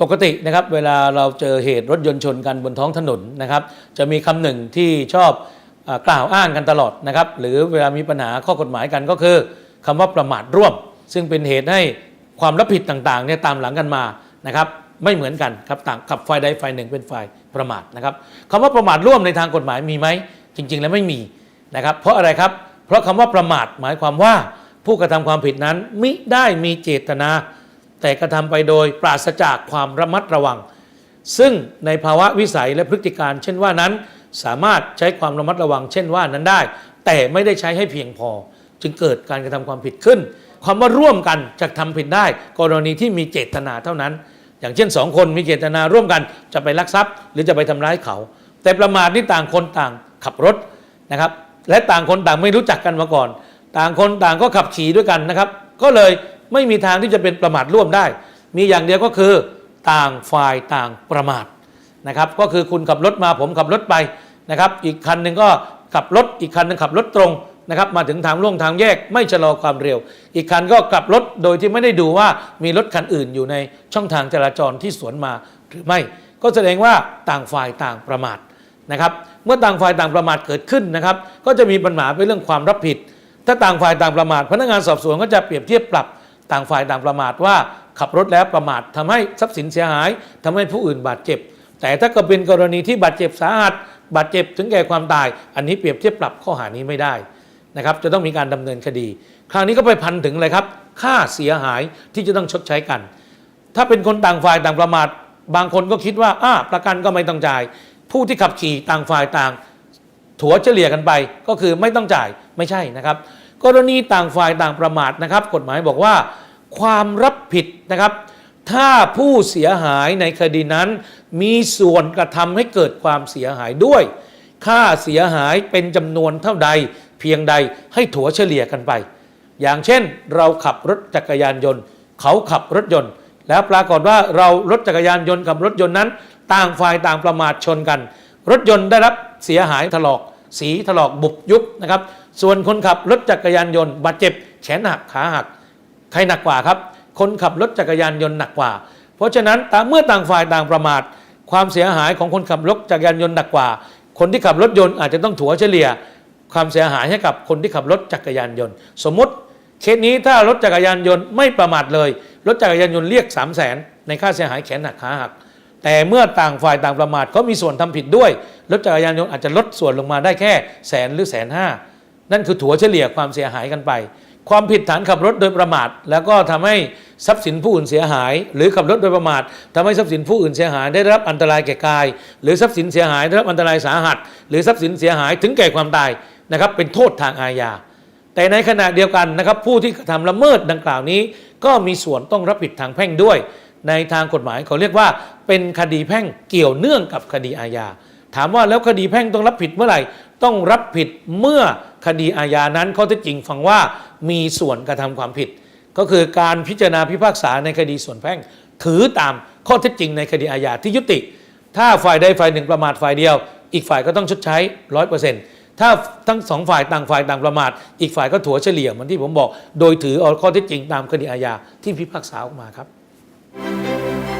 ปกตินะครับเวลาเราเจอเหตุรถยนต์ชนกันบนท้องถนนนะครับ จะมีคำหนึ่งที่ชอบอกล่าวอ้างกันตลอดนะครับ หรือเวลามีปัญหาข้อกฎหมายกันก็คือคำว่าประมาทร่วม ซึ่งเป็นเหตุให้ความรับผิดต่างๆเนี่ยตามหลังกันมานะครับไม่เหมือนกันครับต่างกับฝ่ายใดฝ่ายหนึ่งเป็นฝ่ายประมาทนะครับคำว่าประมาทร่วมในทางกฎหมายมีไหมจริง ๆ แล้วไม่มีนะครับเพราะอะไรครับ เพราะคำว่าประมาทหมายความว่าผู้กระทำความผิดนั้นมิได้มีเจตนา แต่กระทำไปโดยปราศจากความระมัดระวัง ซึ่งในภาวะวิสัยและพฤติการ เช่นว่านั้น สามารถใช้ความระมัดระวัง เช่นว่านั้นได้ แต่ไม่ได้ใช้ให้เพียงพอ จึงเกิดการกระทำความผิดขึ้นความว่าร่วมกันจะทำผิดได้ กรณีที่มีเจตนาเท่านั้น อย่างเช่นสองคนมีเจตนาร่วมกันจะไปลักทรัพย์ หรือจะไปทำร้ายเขา แต่ประมาทนี่ต่างคนต่างขับรถนะครับและต่างคนต่างไม่รู้จักกันมาก่อน ต่างคนต่างก็ขับขี่ด้วยกันนะครับ ก็เลย ไม่มีทางที่จะเป็นประมาทร่วมได้ มีอย่างเดียวก็คือต่างฝ่ายต่างประมาทนะครับ ก็คือคุณขับรถมาผมขับรถไปนะครับ อีกคันหนึ่งก็ขับรถอีกคันหนึงขับรถตรงนะครับมาถึงทางล่วงทางแยกไม่ชะลอความเร็ว อีกคันก็กลับรถโดยที่ไม่ได้ดูว่ามีรถคันอื่นอยู่ในช่องทางจราจรที่สวนมาหรือไม่ ก็แสดงว่าต่างฝ่ายต่างประมาทนะครับ เมื่อต่างฝ่ายต่างประมาทเกิดขึ้นนะครับ ก็จะมีปัญหาเป็นเรื่องความรับผิด ถ้าต่างฝ่ายต่างประมาทพนักงานสอบสวนก็จะเปรียบเทียบปรับ ต่างฝ่ายต่างประมาทว่าขับรถแล้วประมาททำให้ทรัพย์สินเสียหายทำให้ผู้อื่นบาดเจ็บ แต่ถ้าก็เป็นกรณีที่บาดเจ็บสาหัสบาดเจ็บถึงแก่ความตาย อันนี้เปรียบเทียบปรับข้อหานี้ไม่ได้นะครับจะต้องมีการดำเนินคดี คราวนี้ก็ไปพันถึงอะไรครับค่าเสียหายที่จะต้องชดใช้กัน ถ้าเป็นคนต่างฝ่ายต่างประมาทบางคนก็คิดว่าอ้าประกันก็ไม่ต้องจ่าย ผู้ที่ขับขี่ต่างฝ่ายต่าง ถัวเฉลี่ยกันไปก็คือไม่ต้องจ่ายไม่ใช่นะครับ กรณีต่างฝ่ายต่างประมาทนะครับ กฎหมายบอกว่า ความรับผิดนะครับ ถ้าผู้เสียหายในคดีนั้น มีส่วนกระทำให้เกิดความเสียหายด้วย ค่าเสียหายเป็นจำนวนเท่าใด เพียงใดให้ถัวเฉลี่ยกันไป อย่างเช่น เราขับรถจักรยานยนต์ เขาขับรถยนต์ แล้วปรากฏว่าเรารถจักรยานยนต์กับรถยนต์นั้น ต่างฝ่ายต่างประมาทชนกัน รถยนต์ได้รับเสียหายถลอก สีถลอกบุบยุบนะครับ ส่วนคนขับรถจักรยานยนต์บาดเจ็บ แขนหักขาหัก ใครหนักกว่าครับ คนขับรถจักรยานยนต์หนักกว่า เพราะฉะนั้นตามเมื่อต่างฝ่ายต่างประมาท ความเสียหายของคนขับรถจักรยานยนต์หนักกว่า คนที่ขับรถยนต์อาจจะต้องถัวเฉลี่ย ความเสียหายให้กับคนที่ขับรถจักรยานยนต์ สมมุติเคสนี้ถ้ารถจักรยานยนต์ไม่ประมาทเลย รถจักรยานยนต์เรียก 3 0 0แสนในค่าเสียหายแขนหักขาหัก แต่เมื่อต่างฝ่ายต่างประมาทก็มีส่วนทำผิดด้วยรถจักรยานยนต์อาจจะลดส่วนลงมาได้แค่แสนหรือแสนห้านั่นคือถัวเฉลี่ยความเสียหายกันไป ความผิดฐานขับรถโดยประมาท แล้วก็ทำให้ทรัพย์สินผู้อื่นเสียหาย หรือขับรถโดยประมาททำให้ทรัพย์สินผู้อื่นเสียหายได้รับอันตรายแก่กาย หรือทรัพย์สินเสียหายได้รับอันตรายสาหัส หรือทรัพย์สินเสียหายถึงแก่ความตายนะครับเป็นโทษทางอาญาแต่ในขณะเดียวกันนะครับผู้ที่กระทำละเมิดดังกล่าวนี้ ก็มีส่วนต้องรับผิดทางแพ่งด้วย ในทางกฎหมายเขาเรียกว่าเป็นคดีแพ่งเกี่ยวเนื่องกับคดีอาญา ถามว่าแล้วคดีแพ่งต้องรับผิดเมื่อไหร่ ต้องรับผิดเมื่อคดีอาญานั้นข้อเท็จจริงฟังว่ามีส่วนกระทำความผิด ก็คือการพิจารณาพิพากษาในคดีส่วนแพ่ง ถือตามข้อเท็จจริงในคดีอาญาที่ยุติ ถ้าฝ่ายใดฝ่ายหนึ่งประมาทฝ่ายเดียว อีกฝ่ายก็ต้องชดใช้ร้อยเปอร์เซ็นต์ถ้าทั้งสองฝ่ายต่างฝ่ายต่างประมาท อีกฝ่ายก็ถัวเฉลี่ยเหมือนที่ผมบอก โดยถือเอาข้อเท็จจริงตามคดีอาญาที่พิพากษาออกมาครับ Música